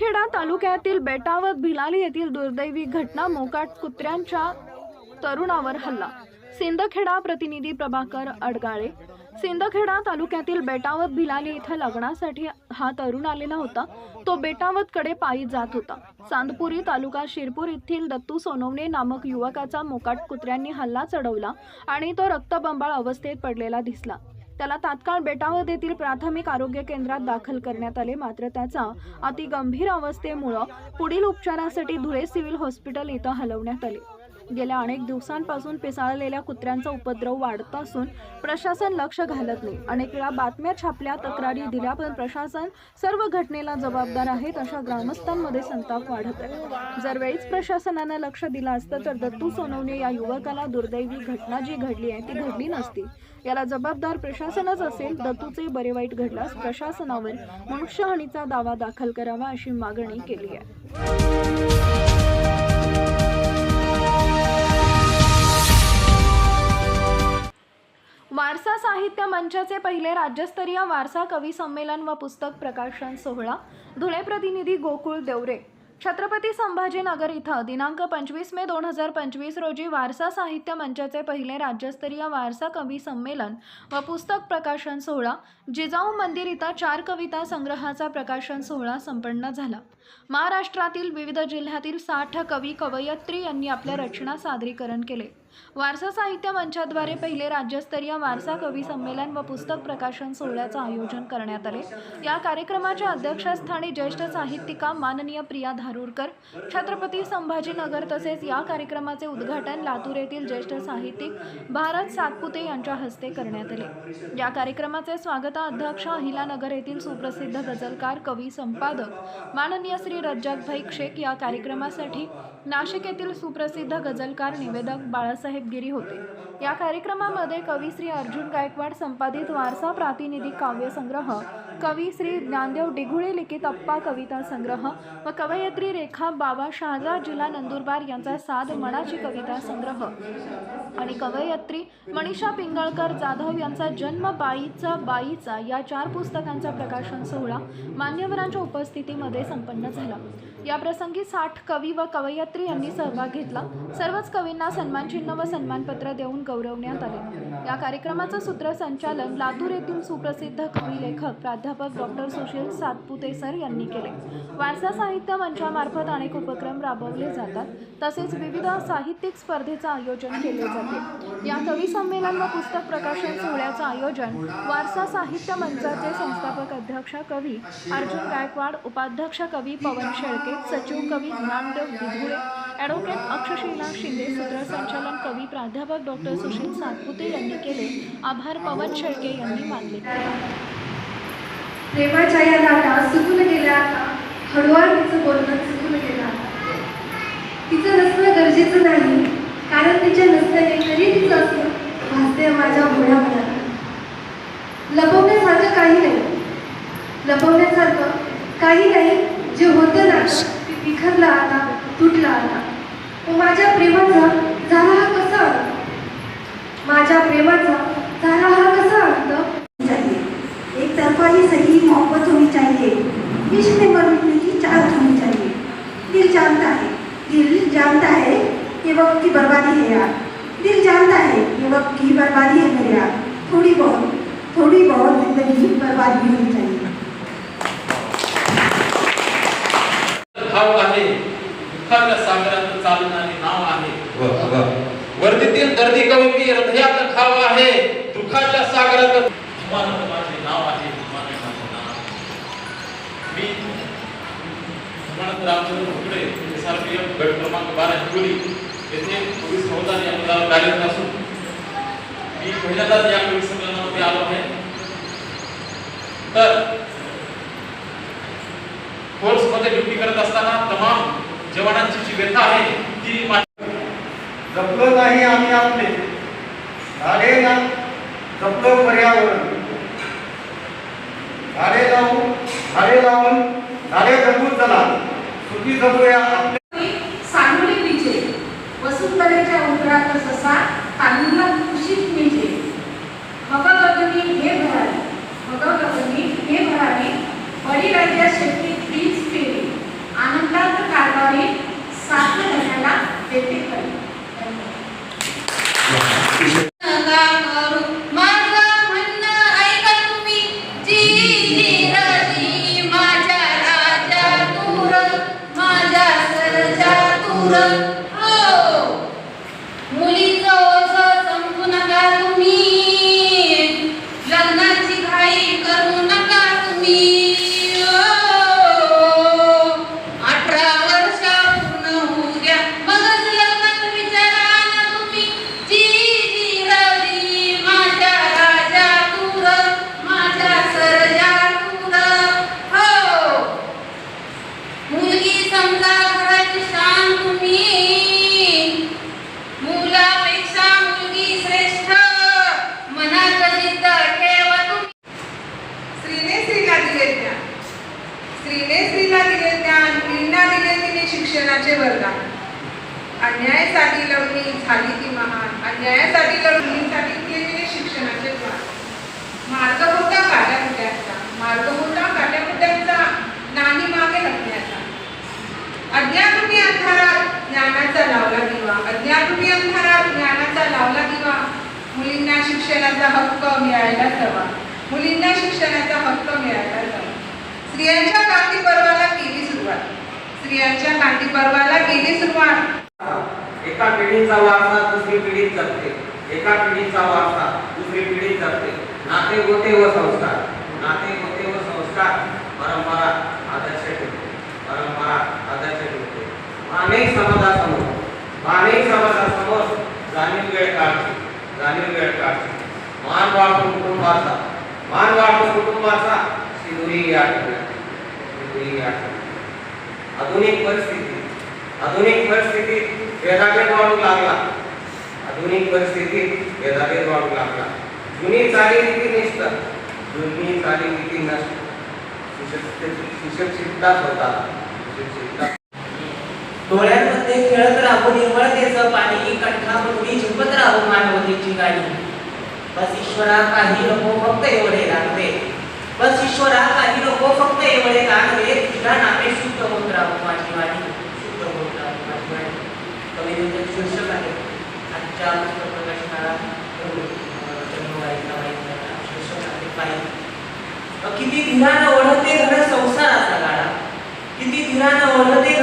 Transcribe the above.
सिंदखेडा तालुक्यातील बेटावत भिलाली येथील दुर्दैवी घटना मोकाट कुत्र्यांच्या तरुणावर हल्ला. सिंदखेडा प्रतिनिधी प्रभाकर अडगाळे. सिंदखेडा तालुक्यातील बेटावत भिलाली इथं लग्नासाठी हा तरुण आलेला होता. तो बेटावतकडे पायी जात होता. चांदपुरी तालुका शिरपूर येथील दत्तू सोनवणे नामक युवकाचा मोकाट कुत्र्यांनी हल्ला चढवला आणि तो रक्तबंबाळ अवस्थेत पडलेला दिसला. त्याला तात्काळ बेटावत येथील प्राथमिक आरोग्य केंद्रात दाखल करण्यात आले. मात्र त्याचा अति गंभीर अवस्थेमुळं पुढील उपचारासाठी धुळे सिव्हिल हॉस्पिटल इथं हलवण्यात आले. गेल्या अनेक दिवसांपासून पिसाळलेल्या कुत्र्यांचा उपद्रव वाढत असून प्रशासन लक्ष घालत नाही. अनेक वेळा बातम्या छापल्या तक्रारी दिल्या पण प्रशासन सर्व घटनेला जबाबदार आहेत अशा ग्रामस्थांमध्ये संताप वाढत आहे. जर वेळीच प्रशासनानं लक्ष दिलं असतं तर दत्तू सोनवणे या युवकाला दुर्दैवी घटना जी घडली आहे ती घडली नसती. याला जबाबदार प्रशासनच असेल दत्तूचे बरे वाईट घडल्यास प्रशासनावर मनुष्यहानीचा दावा दाखल करावा अशी मागणी केली आहे. वारसा साहित्य मंचाचे पहिले राज्यस्तरीय वारसा कवी संमेलन व पुस्तक प्रकाशन सोहळा. धुळे प्रतिनिधी गोकुळ देवरे. छत्रपती संभाजीनगर इथं दिनांक पंचवीस मे दोन हजार पंचवीस रोजी वारसा साहित्य मंचाचे पहिले राज्यस्तरीय वारसा कवी संमेलन व पुस्तक प्रकाशन सोहळा. जिजाऊ मंदिर इथं चार कविता संग्रहाचा प्रकाशन सोहळा संपन्न झाला. महाराष्ट्रातील विविध जिल्ह्यातील साठ कवी कवयित्री यांनी आपल्या रचना सादरीकरण केले. वारसा साहित्य मंचाद्वारे पहिले राज्यस्तरीय वारसा कवी संमेलन व पुस्तक प्रकाशन सोहळ्याचं आयोजन करण्यात आले. या कार्यक्रमाच्या अध्यक्षस्थानी ज्येष्ठ साहित्यिका माननीय प्रिया धारूरकर छत्रपती संभाजीनगर तसेच या कार्यक्रमाचे उद्घाटन लातूर येथील ज्येष्ठ साहित्यिक भारत सातपुते यांच्या हस्ते करण्यात आले. या कार्यक्रमाचे स्वागताध्यक्ष अहिलानगर येथील सुप्रसिद्ध गझलकार कवी संपादक माननीय श्री रज्जाकभाई शेख या कार्यक्रमासाठी नाशिक येथील सुप्रसिद्ध गझलकार निवेदक बाळासाहेब गिरी होते. या कार्यक्रमामध्ये कवी श्री अर्जुन गायकवाड संपादित वारसा प्रातिनिधिक काव्यसंग्रह कवी श्री ज्ञानदेव डिघुळे लिखित अप्पा कविता संग्रह व कवयित्री रेखा बाबा शहाजा जिल्हा नंदुरबार यांचा साध मनाची कविता संग्रह. आणि कवयित्री मनीषा पिंगळकर जाधव यांचा जन्म बाईचा बाईचा या चार पुस्तकांचा प्रकाशन सोहळा मान्यवरांच्या उपस्थितीमध्ये संपन्न झाला. या प्रसंगी साठ कवी व कवयित्री यांनी सहभाग घेतला. सर्वच कवींना सन्मानचिन्ह व सन्मानपत्र देऊन गौरवण्यात आले. या कार्यक्रमाचं सूत्रसंचालन लातूर येथील सुप्रसिद्ध कवी लेखक प्राध्यापक डॉक्टर सुशील सातपुते सर यांनी केले. वारसा साहित्य मंचामार्फत अनेक उपक्रम राबवले जातात. तसेच विविध साहित्यिक स्पर्धेचं आयोजन केले जाते. या कवी संमेलन व पुस्तक प्रकाशन सोहळ्याचं आयोजन वारसा साहित्य मंचाचे संस्थापक अध्यक्ष कवी अर्जुन गायकवाड उपाध्यक्ष कवी पवन शेळके सचिव कवी ज्ञानदेव दिघुळे ॲडव्होकेट अक्षशीला शिंदे सूत्रसंचालन कवी प्राध्यापक डॉक्टर सुशील सातपुते यांनी केले. आभार पवन शेळके यांनी मानले. प्रेमाच्या या लाटा सुकून गेल्या आता. हळूवार तिचं बोलणं सुकून गेलं तिचं नसणं गरजेचं नाही. कारण तिच्या नसल्याने तरी तिचं असणं भासते माझ्या घोड्या मनाला लपवण्यासारखं काही नाही. लपवण्यासारखं काही नाही. जे होतं ना ते बिखरलं आता तुटला आता. माझ्या प्रेमाचा झाला हा कसा अंत? माझ्या प्रेमाचा झाला हा कसा अंत? चाहिए एक तरफा ही सही मोहब्बत होनी चाहिए. इश्क में मरने की चाहत होनी चाहिए. दिल जानता है. दिल जानता है ये वक्त की बर्बादी है यार. दिल जानता है ये वक्त की बर्बादी है मेरे यार. थोड़ी बहुत थोड़ी बहुत जिंदगी बर्बाद भी होनी चाहिए भाव आहे दुःखाच्या सागरात चालणारे नाव आहे. वर्दीतील दर्दी कवी हृदयात खाव आहे. दुःखाच्या सागरात माझे नाव आहे. मी रामचंद्र फुकडे एसआरपीएफ गट क्रमांक बारा हिंगोली येथे पोलीस या पदावर कार्यरत असून मी पहिल्यांदाच या कवी संमेलनामध्ये आलो आहे. तर फोर्समध्ये ड्युटी करत असताना तमाम जवानांची जी व्यथा आहे ती जपलं नाही आम्ही आपले. झाडे ना जपलं पर्यावरण. झाडे लावून झाडे लावून झाडे जगून चला. सुखी जगूया आपले. सांगली विजे वसुंधरेच्या ससा तांदूळा कुशीत मिजे मग गगनी हे मग गगनी स्त्रीला दिले ज्ञान मुलींना दिले तिने शिक्षणाचे वरदान. अन्यायासाठी लढणी झाली ती महान. अन्यायासाठी लढणीसाठी दिले तिने शिक्षणाचे ज्ञान मार्ग होता काट्या मुद्द्याचा मार्ग होता काट्या मुद्द्यांचा नाही मागे हटण्याचा. अज्ञानरूपी अंधारात ज्ञानाचा लावला दिवा. अज्ञानरूपी अंधारात ज्ञानाचा लावला दिवा. मुलींना शिक्षणाचा हक्क मिळायलाच हवा. मुलींना शिक्षणाचा हक्क मिळायला हवा. स्त्रियांच्या कांती पर्वाला केली सुरुवात. स्त्रियांच्या कांती पर्वाला केली सुरुवात. एका पिढीचा वारसा दुसरी पिढीत जगते. एका पिढीचा वारसा दुसरी पिढीत जगते. नाते गोते व संस्कार. नाते गोते व संस्कार परंपरा आदर्श ठेवते. परंपरा आदर्श ठेवते. अनेक समाजासमोर. अनेक समाजासमोर जाणीव वेळ काढते. जाणीव वेळ काढते. मान वाढतो कुटुंबाचा. मान वाढतो कुटुंबाचा शिदुरी या ठिकाणी शिदुरी या आधुनिक परिस्थिती. आधुनिक परिस्थितीत भेदाभेद वाढू लागला. आधुनिक परिस्थितीत भेदाभेद वाढू लागला. जुनी चालीरीती निष्ठ. जुनी चालीरीती नष्ट. सुशिक्षितता होतात सुशिक्षितता. डोळ्यांमध्ये खेळत राहू निर्मळतेचं पाणी. कंठामधून झुपत राहू मानवतेची गाणी. बस ईश्वरा काही नको फक्त एवढे लागते बस ईश्वरा काही नको फक्त एवढे लागते तुझ्या नामे शुद्ध होत राहू माझी वाणी शुद्ध होत राहू माझी वाणी कवितेचे शीर्षक आहे आजच्या प्रकाशनाला शीर्षक आहे. पायी किती धीरानं ओढते घर संसाराचा गाडा. किती धीरानं ओढते